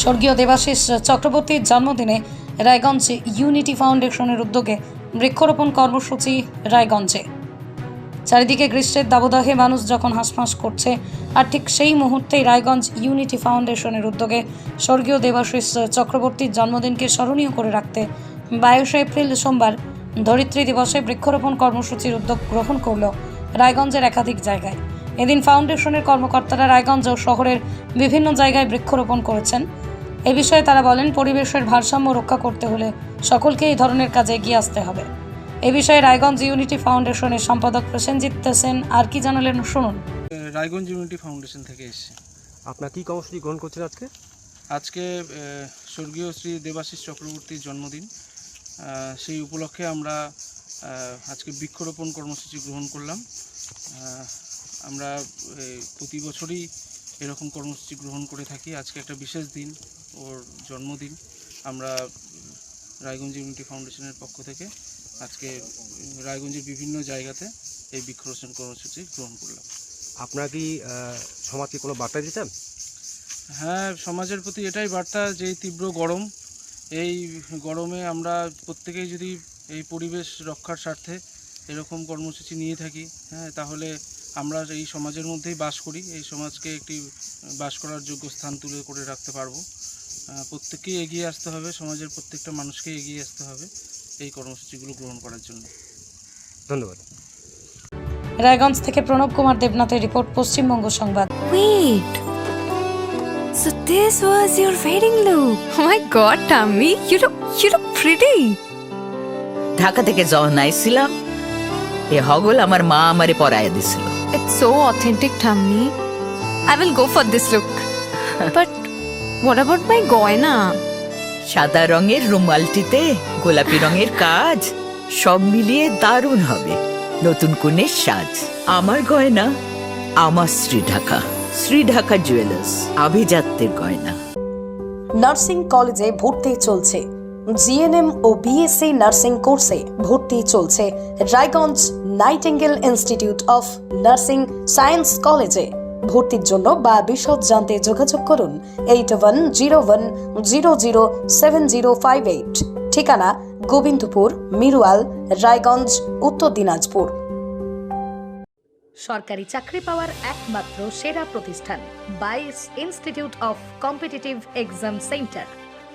স্বর্গীয় দেবাশিস চক্রবর্তীর জন্মদিনে রায়গঞ্জ ইউনিটি ফাউন্ডেশনের উদ্যোগে বৃক্ষরোপণ কর্মসূচি রায়গঞ্জে। চারিদিকে গ্রীষ্মের দাবদাহে মানুষ যখন হাঁসফাঁস করছে, আর ঠিক সেই মুহূর্তেই রায়গঞ্জ ইউনিটি ফাউন্ডেশনের উদ্যোগে স্বর্গীয় দেবাশিস চক্রবর্তীর জন্মদিনকে স্মরণীয় করে রাখতে বাইশে এপ্রিল সোমবার ধরিত্রী দিবসে বৃক্ষরোপণ কর্মসূচির উদ্যোগ গ্রহণ করল রায়গঞ্জের একাধিক জায়গায়। এদিন ফাউন্ডেশনের কর্মকর্তারা রায়গঞ্জ ও শহরের বিভিন্ন জায়গায় বৃক্ষরোপণ করেছেন। এ বিষয়ে তারা বলেন পরিবেশের ভারসাম্য রক্ষা করতে হলে সকলকে এই ধরনের কাজে এগিয়ে আসতে হবে। এ বিষয়ে রায়গঞ্জ ইউনিটি ফাউন্ডেশনের সম্পাদক প্রসেনজিৎ সেন আর কি জানালেন শুনুন। রায়গঞ্জ ইউনিটি ফাউন্ডেশন থেকে এসেছি। আপনার কি কর্মসূচি গ্রহণ করছেন আজকে? আজকে স্বর্গীয় শ্রী দেবাশিস চক্রবর্তীর জন্মদিন। আহ, সেই উপলক্ষে আমরা আজকে বৃক্ষরোপণ কর্মসূচি গ্রহণ করলাম। আমরা প্রতি বছরই এরকম কর্মসূচি গ্রহণ করে থাকি। আজকে একটা বিশেষ দিন ওর জন্মদিন। আমরা রায়গঞ্জ ইউনিটি ফাউন্ডেশনের পক্ষ থেকে আজকে রায়গঞ্জের বিভিন্ন জায়গাতে এই বৃক্ষরোপণ কর্মসূচি গ্রহণ করলাম। আপনারা কি সমাজকে কোনো বার্তা দিতে চান হ্যাঁ সমাজের প্রতি এটাই বার্তা যে তীব্র গরম এই গরমে আমরা প্রত্যেকেই যদি এই পরিবেশ রক্ষার স্বার্থে এরকম কর্মসূচি নিয়ে থাকি হ্যাঁ তাহলে আমরা এই সমাজের মধ্যেই বাস করি এই সমাজকে একটি বাস করার যোগ্য স্থান তুলে করে রাখতে পারব প্রত্যেককেই এগিয়ে আসতে হবে সমাজের প্রত্যেকটা মানুষকে এগিয়ে আসতে হবে এই কর্মসূচিগুলো গ্রহণ করার জন্য ধন্যবাদ রায়গঞ্জ থেকে প্রণব কুমার দেবনাথের রিপোর্ট পশ্চিমবঙ্গ সংবাদ Wait. So this was your wedding look. Oh my god, Tammy, you look you look pretty. Dhaka থেকে যখন আইছিলাম এ হগল আমার মা আমারে পরায় দিছিল It's so authentic, Tammy. I will go for this look. but what about my goina? সাদা রঙের রুমালটিতে গোলাপি রঙের কাজ সব মিলিয়ে দারুণ হবে নতুন কনের সাজ আমার গয়না আমার শ্রী ঢাকা শ্রী ঢাকা জুয়েলার্স আভিজাত্যের গয়না নার্সিং কলেজে ভর্তি চলছে জিএনএম ও বিএসসি নার্সিং কোর্সে ভর্তি চলছে Raiganj Nightingale institute of nursing science কলেজে ভর্তির জন্য বা বিশদ জানতে যোগাযোগ করুন eight one zero one zero zero seven zero five eight. ঠিকানা গোবিন্দপুর, মিরুয়াল, রায়গঞ্জ, উত্তর দিনাজপুর। সরকারি চাকরি পাওয়ার একমাত্র সেরা প্রতিষ্ঠান, বাইস institute of competitive exam centre.